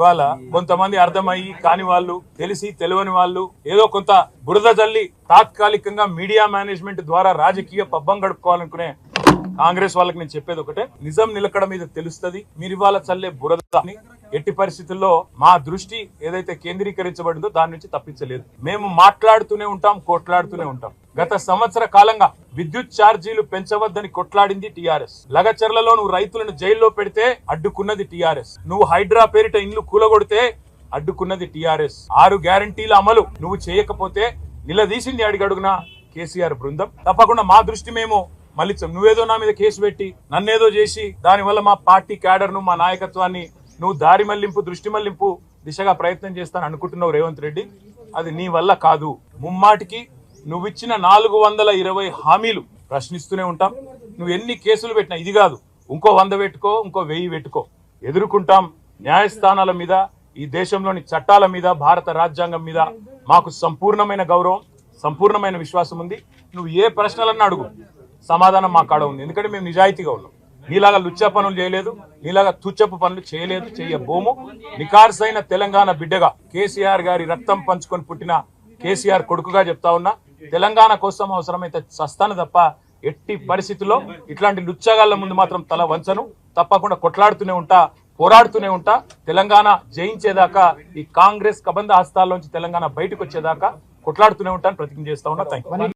ఇవాళ కొంతమంది అర్థమయ్యి కాని వాళ్ళు తెలిసి తెలియని వాళ్ళు ఏదో కొంత బురద జల్లి తాత్కాలికంగా మీడియా మేనేజ్మెంట్ ద్వారా రాజకీయ పబ్బం గడుపుకోవాలనుకునే కాంగ్రెస్ వాళ్ళకి నేను చెప్పేది ఒకటే. నిజం నిలకడ మీద తెలుస్తది. మీరు ఇవాళ చల్లే బురద ఎట్టి పరిస్థితుల్లో మా దృష్టి ఏదైతే కేంద్రీకరించబడిందో దాని నుంచి తప్పించలేదు. మేము మాట్లాడుతూనే ఉంటాం కొట్లాడుతూనే ఉంటాం. గత సంవత్సర కాలంగా విద్యుత్ ఛార్జీలు పెంచవద్దని కొట్లాడింది టీఆర్ఎస్. లగచర్లలో నువ్వు రైతులను జైల్లో పెడితే అడ్డుకున్నది టీఆర్ఎస్. నువ్వు హైడ్రా పేరిట ఇండ్లు కూలగొడితే అడ్డుకున్నది టీఆర్ఎస్. ఆరు గ్యారంటీల అమలు నువ్వు చేయకపోతే నిలదీసింది అడిగడుగున కేసీఆర్ బృందం. తప్పకుండా మా దృష్టి మేము మళ్ళీ నువ్వేదో నా మీద కేసు పెట్టి నన్నేదో చేసి దానివల్ల మా పార్టీ క్యాడర్ను మా నాయకత్వాన్ని నువ్వు దారి మళ్ళింపు దృష్టి మళ్ళింపు దిశగా ప్రయత్నం చేస్తాను అనుకుంటున్నావు రేవంత్ రెడ్డి. అది నీ వల్ల కాదు. ముమ్మాటికి నువ్విచ్చిన నాలుగు వందల ఇరవై హామీలు ప్రశ్నిస్తూనే ఉంటాం. నువ్వు ఎన్ని కేసులు పెట్టినా ఇది కాదు. ఇంకో వంద పెట్టుకో ఇంకో వెయ్యి పెట్టుకో. ఎదుర్కొంటాం న్యాయస్థానాల మీద ఈ దేశంలోని చట్టాల మీద భారత రాజ్యాంగం మీద. మాకు సంపూర్ణమైన గౌరవం సంపూర్ణమైన విశ్వాసం ఉంది. నువ్వు ఏ ప్రశ్నలన్నా అడుగు. సమాధానం మా కాడ ఉంది. ఎందుకంటే మేము నిజాయితీగా ఉన్నాం. నీలాగా లుచ్చ పనులు చేయలేదు నీలాగా తుచ్చపు పనులు చేయలేదు చేయబోము నికార్సైన తెలంగాణ బిడ్డగా కేసీఆర్ గారి రక్తం పంచుకొని పుట్టిన కేసీఆర్ కొడుకుగా చెప్తా ఉన్నా తెలంగాణ కోసం అవసరమైతే చస్తాను తప్ప ఎట్టి పరిస్థితుల్లో ఇట్లాంటి లుచ్చగాళ్ళ ముందు మాత్రం తల వంచను. తప్పకుండా కొట్లాడుతూనే ఉంటా పోరాడుతూనే ఉంటా. తెలంగాణ జయించేదాకా ఈ కాంగ్రెస్ కబంధ హస్తాల్లోంచి తెలంగాణ బయటకు వచ్చేదాకా కొట్లాడుతూనే ఉంటాను ప్రతిజ్ఞ చేస్తా ఉన్నా. థ్యాంక్